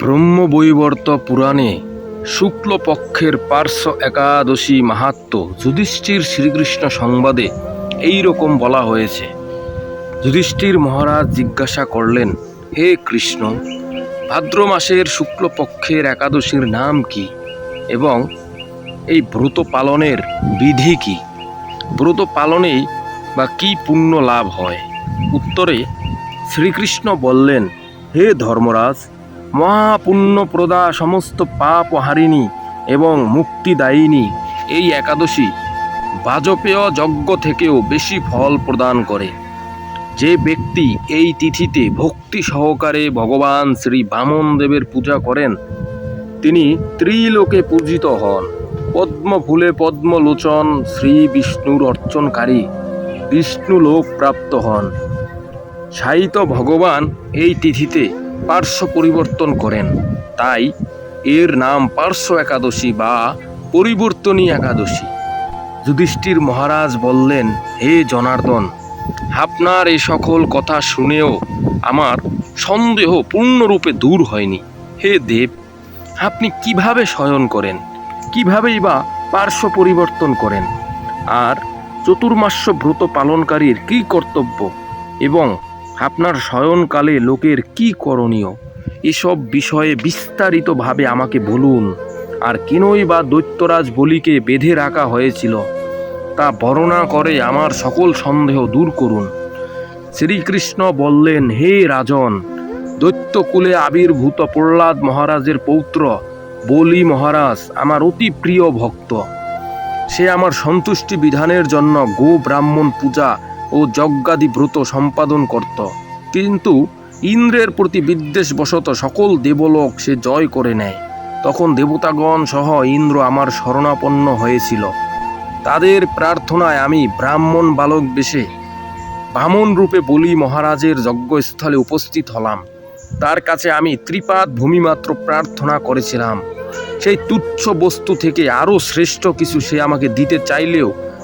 ব্রহ্মবৈবর্ত পুরাণে শুক্লপক্ষের পার্শ্ব একাদশী মাহাত্ম যুধিষ্ঠির শ্রীকৃষ্ণ সংবাদে এই রকম বলা হয়েছে। যুধিষ্ঠির মহারাজ জিজ্ঞাসা করলেন, হে কৃষ্ণ, ভাদ্র মাসের শুক্লপক্ষের একাদশীর নাম কি এবং এই ব্রত পালনের বিধি কি? ব্রত পালনেই বা কি পুণ্য লাভ হয়? উত্তরে শ্রীকৃষ্ণ বললেন, হে ধর্মরাজ মহাপুণ্যপ্রদা সমস্ত পাপ হারিণী এবং মুক্তিদায়িনী এই একাদশী বাজপেয় যজ্ঞ থেকেও বেশি ফল প্রদান করে। যে ব্যক্তি এই তিথিতে ভক্তি সহকারে ভগবান শ্রী বামন দেবের পূজা করেন, তিনি ত্রিলোকে পূজিত হন। পদ্ম ফুলে পদ্মলোচন শ্রী বিষ্ণুর অর্চনকারী বিষ্ণু লোক প্রাপ্ত হন। সাহিত্য ভগবান এই তিথিতে পার্শ্ব পরিবর্তন করেন। তাই এর নাম পার্শ্ব একাদশী বা পরিবর্তনী একাদশী। যুধিষ্ঠির মহারাজ বললেন, হে জনার্দন, আপনার এই সকল কথা শুনেও আমার সন্দেহ পূর্ণরূপে দূর হয়নি। হে দেব, আপনি কীভাবে শয়ন করেন? কিভাবেই বা পার্শ্ব পরিবর্তন করেন? আর চতুর্মাস্য ব্রত পালনকারীর কী কর্তব্য? এবং আপনার শয়নকালে লোকের কি করণীয়? এসব বিষয়ে বিস্তারিতভাবে আমাকে বলুন। আর কেনই বা দৈত্যরাজ বলিকে বেঁধে রাখা হয়েছিল, তা বর্ণনা করে আমার সকল সন্দেহ দূর করুন। শ্রীকৃষ্ণ বললেন, হে রাজন, দৈত্যকুলে আবির্ভূত প্রহ্লাদ মহারাজের পৌত্র বলি মহারাজ, আমার অতি প্রিয় ভক্ত। সে আমার সন্তুষ্টি বিধানের জন্য গো ব্রাহ্মণ পূজা ও যজ্ঞাদি ব্রত সম্পাদন করত। কিন্তু ইন্দ্রের প্রতি বিদ্বেষবশত সকল দেবলোক সে জয় করে নেয়। তখন দেবতাগণ সহ ইন্দ্র আমার শরণাপন্ন হয়েছিল। তাদের প্রার্থনায় আমি ব্রাহ্মণ বালক বেশে বামন রূপে বলি মহারাজের যজ্ঞস্থলে উপস্থিত হলাম। তার কাছে আমি ত্রিপাদ ভূমিমাত্র প্রার্থনা করেছিলাম। সেই তুচ্ছ বস্তু থেকে আরও শ্রেষ্ঠ কিছু সে আমাকে দিতে চাইলেও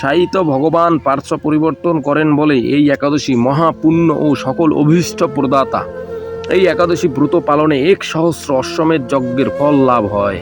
সাহিত্য ভগবান পার্শ্ব পরিবর্তন করেন বলে এই একাদশী মহাপুণ্য ও সকল অভীষ্ট প্রদাতা। এই একাদশী ব্রত পালনে এক সহস্র অশ্বমের যজ্ঞের ফল লাভ হয়।